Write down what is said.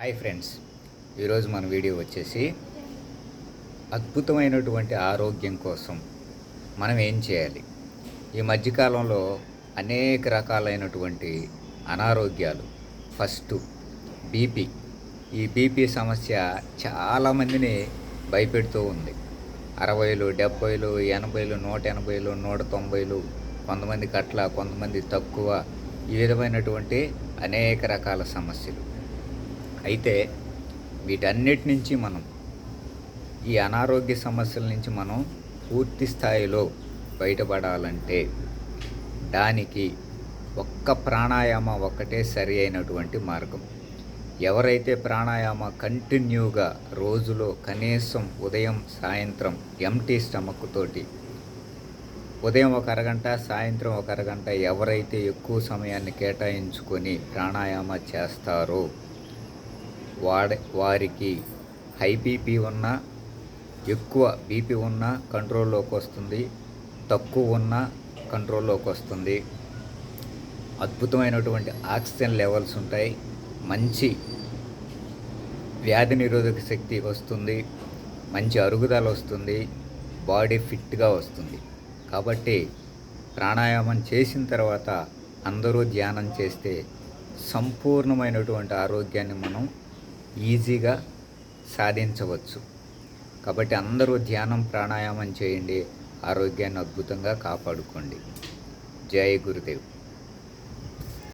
Hi friends ఈరోజు మన video వచ్చేసి అద్భుతమైనటువంటి ఆరోగ్యం కోసం మనం ఏం చేయాలి? ఈ మధ్యకాలంలో అనేక రకాలైనటువంటి అనారోగ్యాలు. First BP. ఈ బీపీ సమస్య చాలామందిని భయపెడుతూ ఉంది. అరవైలు డెబ్బైలు ఎనభైలు నూట ఎనభైలు నూట తొంభైలు కొంతమంది కట్ల కొంతమంది తక్కువ ఈ విధమైనటువంటి అనేక రకాల సమస్యలు. అయితే వీటన్నిటి నుంచి మనం ఈ అనారోగ్య సమస్యల నుంచి మనం పూర్తి స్థాయిలో బయటపడాలంటే దానికి ఒక్క ప్రాణాయామ ఒక్కటే సరి అయినటువంటి మార్గం. ఎవరైతే ప్రాణాయామ కంటిన్యూగా రోజులో కనీసం ఉదయం సాయంత్రం ఎంటీ స్టమక్ తోటి ఉదయం ఒక అరగంట సాయంత్రం ఒక అరగంట ఎవరైతే ఎక్కువ సమయాన్ని కేటాయించుకొని ప్రాణాయామ చేస్తారో వాడ వారికి హై బీపీ ఉన్నా ఎక్కువ బీపీ ఉన్నా కంట్రోల్లోకి వస్తుంది తక్కువ ఉన్నా కంట్రోల్లోకి వస్తుంది. అద్భుతమైనటువంటి ఆక్సిజన్ లెవెల్స్ ఉంటాయి. మంచి వ్యాధి నిరోధక శక్తి వస్తుంది. మంచి అరుగుదల వస్తుంది. బాడీ ఫిట్గా వస్తుంది. కాబట్టి ప్రాణాయామం చేసిన తర్వాత అందరూ ధ్యానం చేస్తే సంపూర్ణమైనటువంటి ఆరోగ్యాన్ని మనం ఈజీగా సాధించవచ్చు. కాబట్టి అందరూ ధ్యానం ప్రాణాయామం చేయండి. ఆరోగ్యాన్ని అద్భుతంగా కాపాడుకోండి. జై గురుదేవ్.